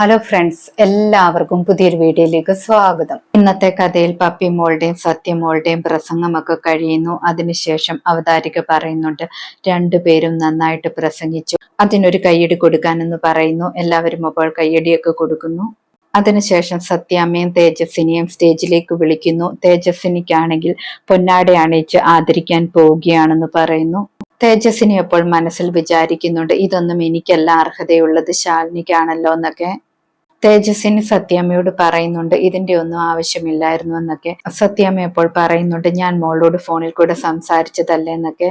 Hello friends എല്ലാവർക്കും പുതിയൊരു വീഡിയോയിലേക്ക് സ്വാഗതം. ഇന്നത്തെ കഥയിൽ പപ്പി മോളുടെയും സത്യമോളുടെയും പ്രസംഗമൊക്കെ കഴിയുന്നു. അതിനുശേഷം അവതാരിക പറയുന്നുണ്ട് രണ്ടുപേരും നന്നായിട്ട് പ്രസംഗിച്ചു. അതിനൊരു കയ്യടി കൊടുക്കാനെന്ന് പറയുന്നു. എല്ലാവരും അപ്പോൾ കയ്യടിയൊക്കെ കൊടുക്കുന്നു. അതിനുശേഷം സത്യാമ്മയും തേജസ്വിനിയും സ്റ്റേജിലേക്ക് വിളിക്കുന്നു. തേജസ്വിനിക്കാണെങ്കിൽ പൊന്നാട അണിയിച്ച് ആദരിക്കാൻ പോവുകയാണെന്ന് പറയുന്നു. തേജസ്വിനി അപ്പോൾ മനസ്സിൽ വിചാരിക്കുന്നുണ്ട് ഇതൊന്നും എനിക്കല്ല അർഹതയുള്ളത്. ശാലിനിക്കാണല്ലോ എന്നൊക്കെ. തേജസ്വിനി സത്യാമ്മയോട് പറയുന്നുണ്ട് ഇതിന്റെ ഒന്നും ആവശ്യമില്ലായിരുന്നു എന്നൊക്കെ. സത്യാമ്മ അപ്പോൾ പറയുന്നുണ്ട് ഞാൻ മോളോട് ഫോണിൽ കൂടെ സംസാരിച്ചതല്ലേ എന്നൊക്കെ.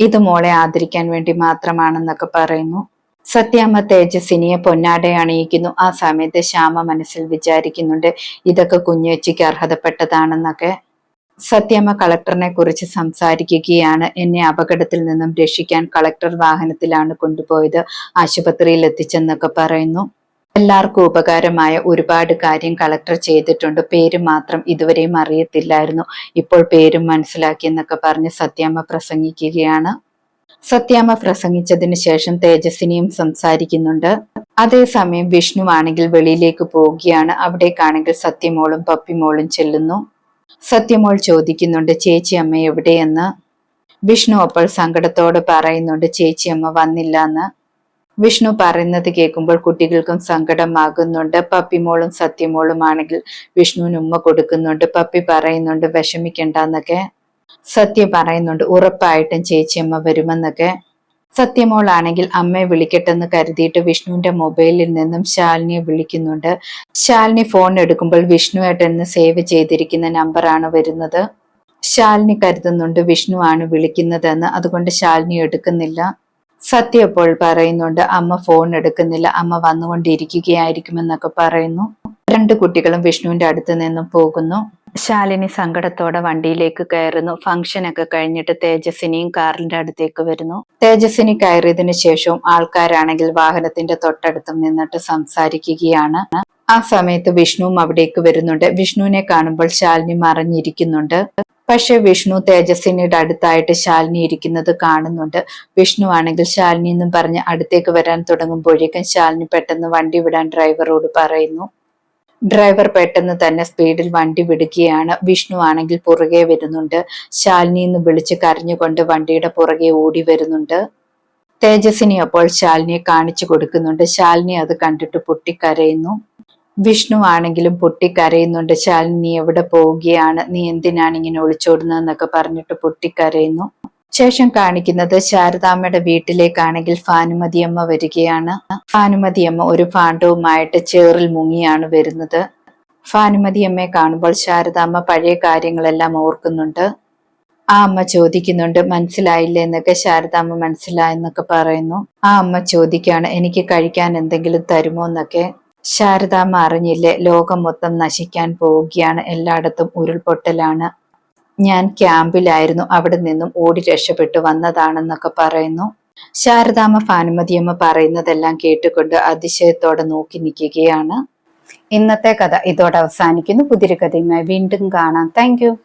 ഇത് മോളെ ആദരിക്കാൻ വേണ്ടി മാത്രമാണെന്നൊക്കെ പറയുന്നു. സത്യാമ്മ തേജസ്സിനിയെ പൊന്നാടെ അണിയിക്കുന്നു. ആ സമയത്ത് ശ്യാമ മനസ്സിൽ വിചാരിക്കുന്നുണ്ട് ഇതൊക്കെ കുഞ്ഞേച്ചിക്ക് അർഹതപ്പെട്ടതാണെന്നൊക്കെ. സത്യമ്മ കളക്ടറിനെ കുറിച്ച് സംസാരിക്കുകയാണ്. എന്നെ അപകടത്തിൽ നിന്നും രക്ഷിക്കാൻ കളക്ടർ വാഹനത്തിലാണ് കൊണ്ടുപോയത് ആശുപത്രിയിൽ എത്തിച്ചെന്നൊക്കെ പറയുന്നു. എല്ലാവർക്കും ഉപകാരമായ ഒരുപാട് കാര്യം കളക്ടർ ചെയ്തിട്ടുണ്ട്. പേര് മാത്രം ഇതുവരെയും അറിയത്തില്ലായിരുന്നു. ഇപ്പോൾ പേരും മനസ്സിലാക്കി എന്നൊക്കെ പറഞ്ഞ് സത്യാമ്മ പ്രസംഗിക്കുകയാണ്. സത്യാമ്മ പ്രസംഗിച്ചതിന് ശേഷം തേജസ്സിനെയും സംസാരിക്കുന്നുണ്ട്. അതേസമയം വിഷ്ണു ആണെങ്കിൽ വെളിയിലേക്ക് പോവുകയാണ്. അവിടേക്കാണെങ്കിൽ സത്യമോളും പപ്പിമോളും ചെല്ലുന്നു. സത്യമോൾ ചോദിക്കുന്നുണ്ട് ചേച്ചി അമ്മ എവിടെയെന്ന്? വിഷ്ണു അപ്പോൾ സങ്കടത്തോട് പറയുന്നുണ്ട് ചേച്ചി അമ്മ വന്നില്ല എന്ന് വിഷ്ണു പറയുന്നത് കേൾക്കുമ്പോൾ കുട്ടികൾക്കും സങ്കടമാകുന്നുണ്ട്. പപ്പിമോളും സത്യമോളും ആണെങ്കിൽ വിഷ്ണുവിന് ഉമ്മ കൊടുക്കുന്നുണ്ട്. പപ്പി പറയുന്നുണ്ട് വിഷമിക്കണ്ടെന്നൊക്കെ. സത്യ പറയുന്നുണ്ട് ഉറപ്പായിട്ടും ചേച്ചിയമ്മ വരുമെന്നൊക്കെ. സത്യമോളാണെങ്കിൽ അമ്മയെ വിളിക്കട്ടെന്ന് കരുതിയിട്ട് വിഷ്ണുവിന്റെ മൊബൈലിൽ നിന്നും ശാലിനിയെ വിളിക്കുന്നുണ്ട്. ശാലിനി ഫോൺ എടുക്കുമ്പോൾ വിഷ്ണു ഏട്ടെന്ന് സേവ് ചെയ്തിരിക്കുന്ന നമ്പറാണ് വരുന്നത്. ശാലിനി കരുതുന്നുണ്ട് വിഷ്ണു ആണ് വിളിക്കുന്നതെന്ന്. അതുകൊണ്ട് ശാലിനി എടുക്കുന്നില്ല. സത്യ അപ്പോൾ പറയുന്നുണ്ട്. അമ്മ ഫോൺ എടുക്കുന്നില്ല. അമ്മ വന്നുകൊണ്ടിരിക്കുകയായിരിക്കുമെന്നൊക്കെ പറയുന്നു. രണ്ട് കുട്ടികളും വിഷ്ണുവിന്റെ അടുത്ത് നിന്നും പോകുന്നു. ശാലിനി സങ്കടത്തോടെ വണ്ടിയിലേക്ക് കയറുന്നു. ഫംഗ്ഷൻ ഒക്കെ കഴിഞ്ഞിട്ട് തേജസ്വിനിയും കാറിന്റെ അടുത്തേക്ക് വരുന്നു. തേജസ്വിനി കയറിയതിനു ശേഷവും ആൾക്കാരാണെങ്കിൽ വാഹനത്തിന്റെ തൊട്ടടുത്തും നിന്നിട്ട് സംസാരിക്കുകയാണ്. ആ സമയത്ത് വിഷ്ണുവും അവിടേക്ക് വരുന്നുണ്ട്. വിഷ്ണുവിനെ കാണുമ്പോൾ ശാലിനി മറഞ്ഞിരിക്കുന്നുണ്ട്. പക്ഷെ വിഷ്ണു തേജസ്വിനിയുടെ അടുത്തായിട്ട് ശാലിനി ഇരിക്കുന്നത് കാണുന്നുണ്ട്. വിഷ്ണു ആണെങ്കിൽ ശാലിനി എന്നും പറഞ്ഞ് അടുത്തേക്ക് വരാൻ തുടങ്ങുമ്പോഴേക്കും ശാലിനി പെട്ടെന്ന് വണ്ടി വിടാൻ ഡ്രൈവറോട് പറയുന്നു. ഡ്രൈവർ പെട്ടെന്ന് തന്നെ സ്പീഡിൽ വണ്ടി വിടുകയാണ്. വിഷ്ണു ആണെങ്കിൽ പുറകെ വരുന്നുണ്ട്. ശാലിനി എന്ന് വിളിച്ച് കരഞ്ഞുകൊണ്ട് വണ്ടിയുടെ പുറകെ ഓടി വരുന്നുണ്ട്. തേജസ്വിനി അപ്പോൾ ശാലിനിയെ കാണിച്ചു കൊടുക്കുന്നുണ്ട്. ശാലിനി അത് കണ്ടിട്ട് പൊട്ടിക്കരയുന്നു. വിഷ്ണു ആണെങ്കിലും പൊട്ടിക്കരയുന്നുണ്ട്. ശാലിനി നീ എവിടെ പോവുകയാണ്? നീ എന്തിനാണ് ഇങ്ങനെ ഒളിച്ചോടുന്നതെന്നൊക്കെ പറഞ്ഞിട്ട് പൊട്ടിക്കരയുന്നു. ശേഷം കാണിക്കുന്നത് ശാരദാമ്മയുടെ വീട്ടിലേക്കാണെങ്കിൽ ഭാനുമതിയമ്മ വരികയാണ്. ഭാനുമതിയമ്മ ഒരു പാണ്ഡവുമായിട്ട് ചേറിൽ മുങ്ങിയാണ് വരുന്നത്. ഭാനുമതിയമ്മയെ കാണുമ്പോൾ ശാരദാമ്മ പഴയ കാര്യങ്ങളെല്ലാം ഓർക്കുന്നുണ്ട്. ആ അമ്മ ചോദിക്കുന്നുണ്ട് മനസ്സിലായില്ല എന്നൊക്കെ ശാരദാമ്മ മനസ്സിലായെന്നൊക്കെ പറയുന്നു. ആ അമ്മ ചോദിക്കാണ് എനിക്ക് കഴിക്കാൻ എന്തെങ്കിലും തരുമോ? എന്നൊക്കെ. ശാരദാമ്മ അറിഞ്ഞില്ലേ ലോകം മൊത്തം നശിക്കാൻ പോവുകയാണ് എല്ലായിടത്തും ഉരുൾപൊട്ടലാണ്. ഞാൻ ക്യാമ്പിലായിരുന്നു അവിടെ നിന്നും ഓടി രക്ഷപ്പെട്ടു വന്നതാണെന്നൊക്കെ പറയുന്നു. ശാരദാമ്മ ഭാനുമതിയമ്മ പറയുന്നതെല്ലാം കേട്ടുകൊണ്ട് അതിശയത്തോടെ നോക്കി നിൽക്കുകയാണ്. ഇന്നത്തെ കഥ ഇതോടെ അവസാനിക്കുന്നു. പുതിയൊരു കഥയുമായി വീണ്ടും കാണാം. താങ്ക്